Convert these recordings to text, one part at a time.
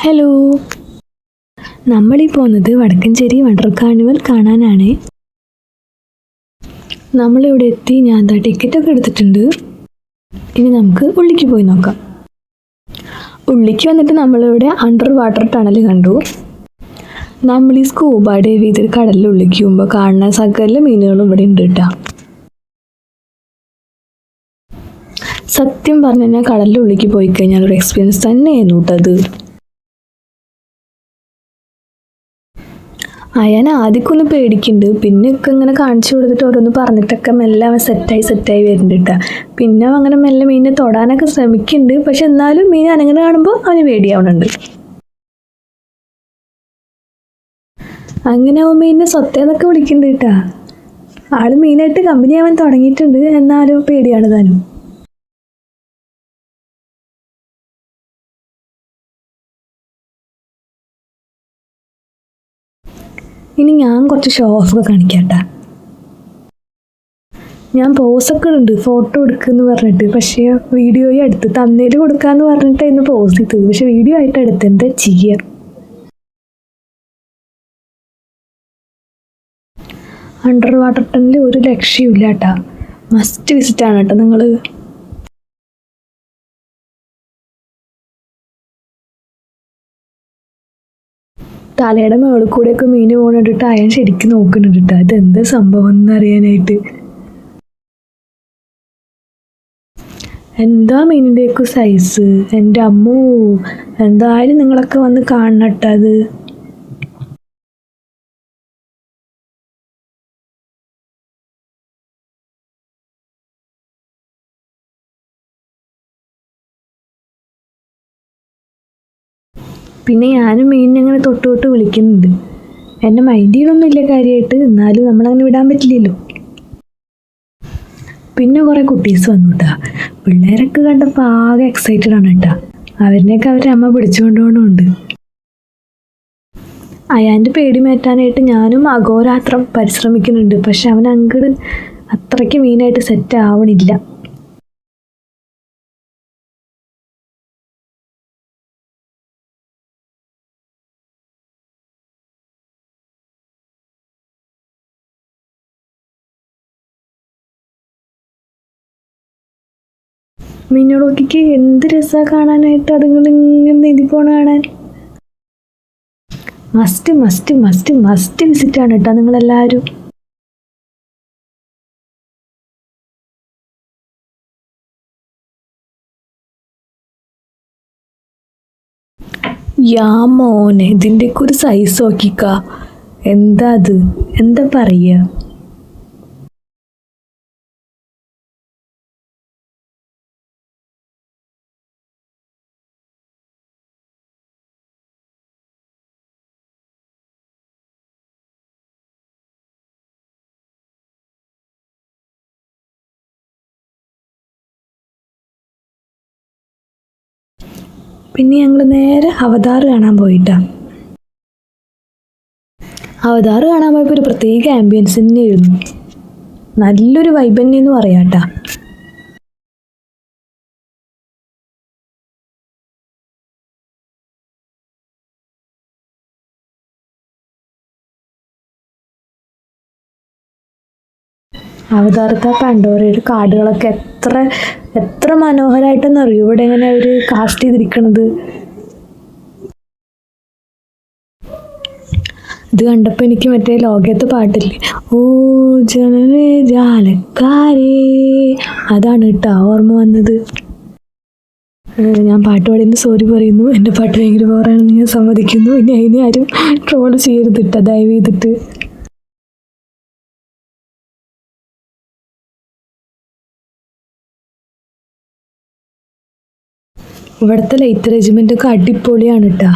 Hello. നമ്മളീ പോകുന്നത് Vadakkanchery wonder carnival കാണാനാണ്. നമ്മളിവിടെ എത്തി ഞാൻ എന്താ ടിക്കറ്റൊക്കെ എടുത്തിട്ടുണ്ട്. ഇനി നമുക്ക് ഉള്ളിക്ക് പോയി നോക്കാം. ഉള്ളിക്ക് വന്നിട്ട് നമ്മളിവിടെ അണ്ടർ വാട്ടർ ടണൽ കണ്ടു. നമ്മൾ ഈ സ്കൂബ ഡൈവ് ചെയ്തിട്ട് കടലിൽ ഉള്ളിക്ക് പോകുമ്പോൾ കാണുന്ന സകല മീനുകളും ഇവിടെ ഉണ്ട് കേട്ടോ സത്യം പറഞ്ഞു കഴിഞ്ഞാൽ കടലിൽ ഉള്ളിക്ക് പോയി കഴിഞ്ഞാൽ ഒരു എക്സ്പീരിയൻസ് തന്നെയായിരുന്നു കേട്ടത് അയാൻ ആദ്യമൊക്കെ ഒന്ന് പേടിക്കുന്നുണ്ട് പിന്നെ ഒക്കെ ഇങ്ങനെ കാണിച്ചു കൊടുത്തിട്ട് ഓരോന്ന് പറഞ്ഞിട്ടൊക്കെ മെല്ലെ അവൻ സെറ്റായി സെറ്റായി വരുന്നുണ്ട് പിന്നെ അവൻ അങ്ങനെ മെല്ലെ മീനിനെ തൊടാനൊക്കെ ശ്രമിക്കുന്നുണ്ട് പക്ഷെ എന്നാലും മീൻ അനങ്ങനെ കാണുമ്പോൾ അവന് പേടിയാവുന്നുണ്ട് അങ്ങനെ അവൻ മീനിനെ സ്വത്തേന്നൊക്കെ വിളിക്കുന്നുണ്ട് കേട്ടാ ആൾ മീനായിട്ട് കമ്പനി ആവാൻ തുടങ്ങിയിട്ടുണ്ട്. എന്നാലും പേടിയാണ് താനും. ഇനി ഞാൻ കുറച്ച് ഷോ ഓഫ് ഒക്കെ കാണിക്കാട്ടാ. ഞാൻ പോസൊക്കെ ഉണ്ട് ഫോട്ടോ എടുക്കുമെന്ന് പറഞ്ഞിട്ട്. പക്ഷേ വീഡിയോയും എടുത്ത് തന്നേൽ കൊടുക്കാന്ന് പറഞ്ഞിട്ട് ഇന്ന് പോസ് ചെയ്തത് പക്ഷെ വീഡിയോ ആയിട്ട് എടുത്ത് എന്താ ചെയ്യുക അണ്ടർ വാട്ടർ ടണ്ണിൽ ഒരു ലക്ഷ്യമില്ല കേട്ടാ മസ്റ്റ് വിസിറ്റ് ആണ് കേട്ടോ നിങ്ങൾ തലയുടെ മുകളിൽ കൂടെയൊക്കെ മീൻ പോകണിട്ട് അയാൻ ശരിക്കും നോക്കുന്നുണ്ട് കേട്ടോ ഇതെന്താ സംഭവം എന്നറിയാനായിട്ട്? എന്താ മീനിന്റെയൊക്കെ സൈസ് എന്റെ അമ്മൂ എന്തായാലും നിങ്ങളൊക്കെ വന്ന് കാണണട്ടോ അത്. പിന്നെ ഞാനും മീനിനെ അങ്ങനെ തൊട്ട് തൊട്ട് വിളിക്കുന്നുണ്ട്. എന്റെ മൈൻഡ് ചെയ്യണമൊന്നുമില്ല കാര്യമായിട്ട് എന്നാലും നമ്മളങ്ങനെ വിടാൻ പറ്റില്ലല്ലോ. പിന്നെ കുറേ കുട്ടീസ് വന്നു കേട്ടാ പിള്ളേരൊക്കെ കണ്ടപ്പോൾ ആകെ എക്സൈറ്റഡ് ആണ് കേട്ടാ അവരിനെയൊക്കെ അവരുടെ അമ്മ പിടിച്ചുകൊണ്ടുപോകണമുണ്ട് അയാന്റെ പേടി മാറ്റാനായിട്ട് ഞാനും അഘോരാത്രം പരിശ്രമിക്കുന്നുണ്ട്. പക്ഷെ അവൻ അങ്ങട് അത്രയ്ക്ക് മീനായിട്ട് സെറ്റ് ആവണില്ല. മിന്നോളോക്കിക്ക് എന്ത് രസമാണ് കാണാനായിട്ട് അതുങ്ങൾ ഇങ്ങനെ നീന്തി പോണ കാണാൻ? Must must must must visit ആണ് കേട്ടോ നിങ്ങളെല്ലാവരും യാ മോനെ ഇതിന്റെയൊക്കെ ഒരു സൈസ് നോക്കിക്ക. എന്താ അത്? എന്താ പറയുക? പിന്നെ ഞങ്ങൾ നേരെ അവതാർ കാണാൻ പോയിട്ടാണ് അവതാർ കാണാൻ പോയപ്പോൾ ഒരു പ്രത്യേക ആംബിയൻസ് തന്നെയായിരുന്നു. നല്ലൊരു വൈബ് തന്നെയെന്ന് പറയാട്ടാ. അവതാരത്തെ പണ്ടോരയുടെ കാർഡുകളൊക്കെ എത്ര എത്ര മനോഹരമായിട്ടെന്ന് അറിയൂ ഇവിടെ എങ്ങനെ അവർ കാസ്റ്റ് ചെയ്തിരിക്കണത്? ഇത് കണ്ടപ്പോൾ എനിക്ക് മറ്റേ ലോകത്തെ പാട്ടില്ലേ? ഓ ജനമേ ജാലക്കാരേ. അതാണ് കേട്ടോ ഓർമ്മ വന്നത്. ഞാൻ പാട്ട് പാടിയെന്ന് സോറി പറയുന്നു. എന്റെ പാട്ട് ഭയങ്കര ബോറാണെന്ന് ഞാൻ സമ്മതിക്കുന്നു. ഇനി അതിനെ ആരും ട്രോൾ ചെയ്യരുത് കേട്ടോ ദയവ് ചെയ്തിട്ട്. ഇവിടുത്തെ ലൈറ്റ് റെജിമെന്റ് ഒക്കെ അടിപൊളിയാണ് കേട്ടോ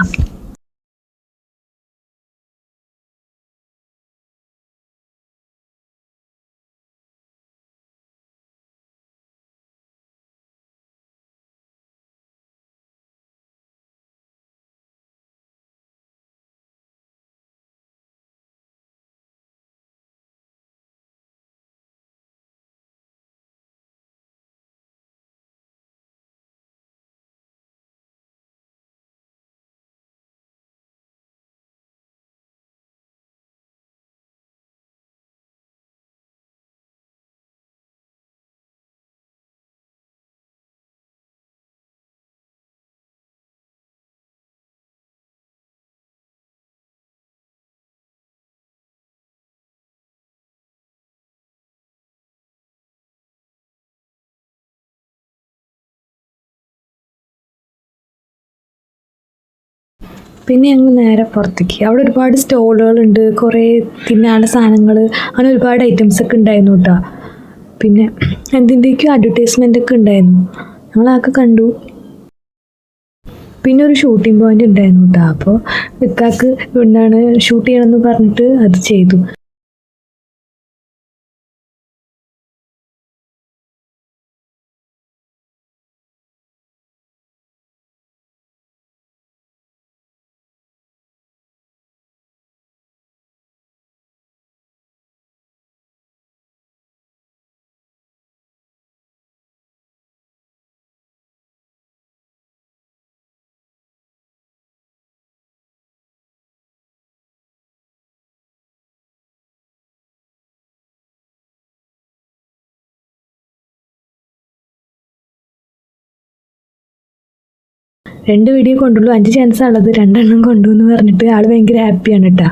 പിന്നെ ഞങ്ങൾ നേരെ പുറത്തേക്ക്. അവിടെ ഒരുപാട് സ്റ്റോളുകളുണ്ട് കുറേ തിന്നാനുള്ള സാധനങ്ങൾ. അങ്ങനെ ഒരുപാട് ഐറ്റംസ് ഒക്കെ ഉണ്ടായിരുന്നു കേട്ടോ. പിന്നെ എന്തിന്റെയൊക്കെയോ അഡ്വർടൈസ്മെന്റ് ഒക്കെ ഉണ്ടായിരുന്നു. ഞങ്ങളൊക്കെ കണ്ടു. പിന്നെ ഒരു ഷൂട്ടിംഗ് പോയിന്റ് ഉണ്ടായിരുന്നു കേട്ടോ. അപ്പോൾ ഇക്കാക്ക് എന്താണ് ഷൂട്ട് ചെയ്യണമെന്ന് പറഞ്ഞിട്ട് അത് ചെയ്തു. രണ്ട് വീഡിയോ കൊണ്ടുള്ളൂ. അഞ്ച് ചാൻസ് ഉള്ളത് രണ്ടെണ്ണം കൊണ്ടു എന്ന് പറഞ്ഞിട്ട് ആൾ ഭയങ്കര ഹാപ്പിയാണ് കേട്ടോ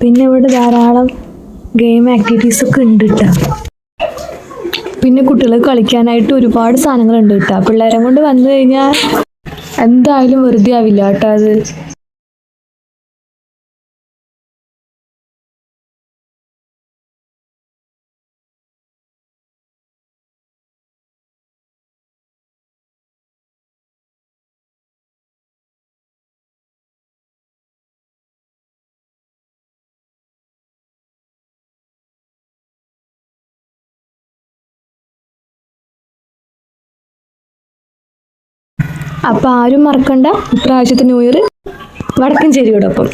പിന്നെ ഇവിടെ ധാരാളം ഗെയിം ആക്ടിവിറ്റീസ് ഒക്കെ ഉണ്ട് കേട്ടോ പിന്നെ കുട്ടികൾ കളിക്കാനായിട്ട് ഒരുപാട് സാധനങ്ങളുണ്ട് കേട്ടോ പിള്ളേരെ കൊണ്ട് വന്നു കഴിഞ്ഞാൽ എന്തായാലും വെറുതെ ആവില്ല കേട്ടോ അത്. അപ്പം ആരും മറക്കണ്ട. ഇപ്രാവശ്യത്തെ ന്യൂ ഇയർ വടക്കഞ്ചേരിയോടൊപ്പം